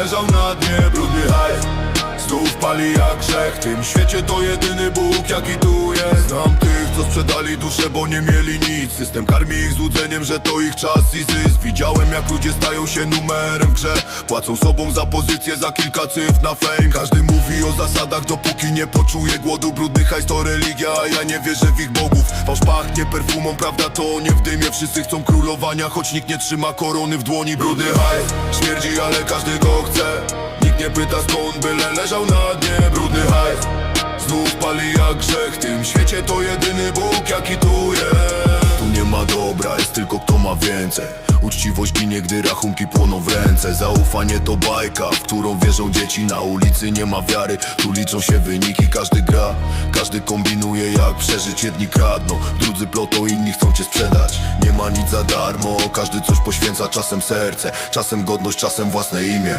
leżał na dnie Brudny hajs Znów pali jak grzech W tym świecie to jedyny Bóg jaki tu jest. Znam tych, co sprzedali duszę, bo nie mieli nic. System karmi ich złudzeniem, że to ich czas i zysk. Widziałem jak ludzie stają się numerem w grze. Płacą sobą za pozycję, za kilka cyfr na fame. Każdy mówi o zasadach, dopóki nie poczuje głodu. Brudny hajs to religia, a ja nie wierzę w ich bogów. Fałsz pachnie perfumą, prawda to nie w dymie. Wszyscy chcą królowania, choć nikt nie trzyma korony w dłoni. Brudny hajs, śmierdzi, ale każdy go chce. Nikt nie pyta skąd, byle leżał na dnie. Brudny hajs, pali jak grzech W tym świecie to jedyny Bóg jaki tu jest. Tu nie ma dobra, jest tylko kto ma więcej. Uczciwość ginie, gdy rachunki płoną w ręce. Zaufanie to bajka, w którą wierzą dzieci. Na ulicy nie ma wiary, tu liczą się wyniki. Każdy gra, każdy kombinuje jak przeżyć. Jedni kradną, drudzy plotą, inni chcą cię sprzedać. Nie ma nic za darmo, każdy coś poświęca. Czasem serce, czasem godność, czasem własne imię